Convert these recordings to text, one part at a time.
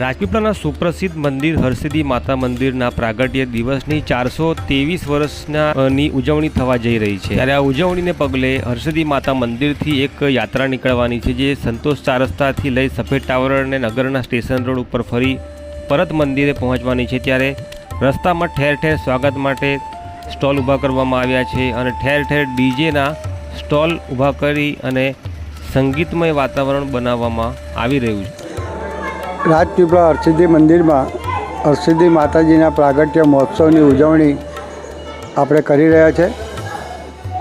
રાજપીપળાના સુપ્રસિદ્ધ મંદિર હરસિદ્ધિ માતા મંદિરના પ્રાગટ્ય દિવસની ચારસો ત્રેવીસ વર્ષના ઉજવણી થવા જઈ રહી છે. ત્યારે આ ઉજવણીને પગલે હરસિદ્ધિ માતા મંદિરથી એક યાત્રા નીકળવાની છે, જે સંતોષ ચારસ્તાથી લઈ સફેદ ટાવર અને નગરના સ્ટેશન રોડ ઉપર ફરી પરત મંદિરે પહોંચવાની છે. ત્યારે રસ્તામાં ઠેર ઠેર સ્વાગત માટે સ્ટોલ ઊભા કરવામાં આવ્યા છે અને ઠેર ઠેર ડીજેના સ્ટોલ ઊભા કરી અને સંગીતમય વાતાવરણ બનાવવામાં આવી રહ્યું છે. રાજપીપળા હરસિદ્ધિ મંદિરમાં હરસિદ્ધિ માતાજીના પ્રાગટ્ય મહોત્સવની ઉજવણી આપણે કરી રહ્યા છે.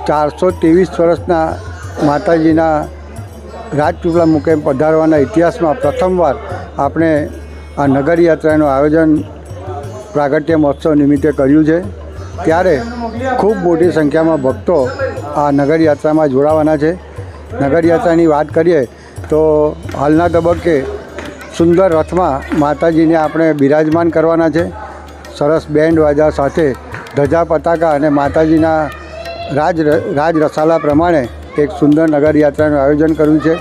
ચારસો ત્રેવીસ વર્ષના માતાજીના રાજપીપળા મુકે પધારવાના ઇતિહાસમાં પ્રથમવાર આપણે આ નગર યાત્રાનું આયોજન પ્રાગટ્ય મહોત્સવ નિમિત્તે કર્યું છે. ત્યારે ખૂબ મોટી સંખ્યામાં ભક્તો આ નગર યાત્રામાં જોડાવાના છે. નગર યાત્રાની વાત કરીએ તો હાલના તબક્કે સુંદર રથમાં માતાજીને આપણે બિરાજમાન કરવાના છે. સરસ બેન્ડ વાજા સાથે ધજા પતાકા અને માતાજીના રાજ રાજ રસાલા પ્રમાણે એક સુંદર નગર યાત્રાનું આયોજન કર્યું છે.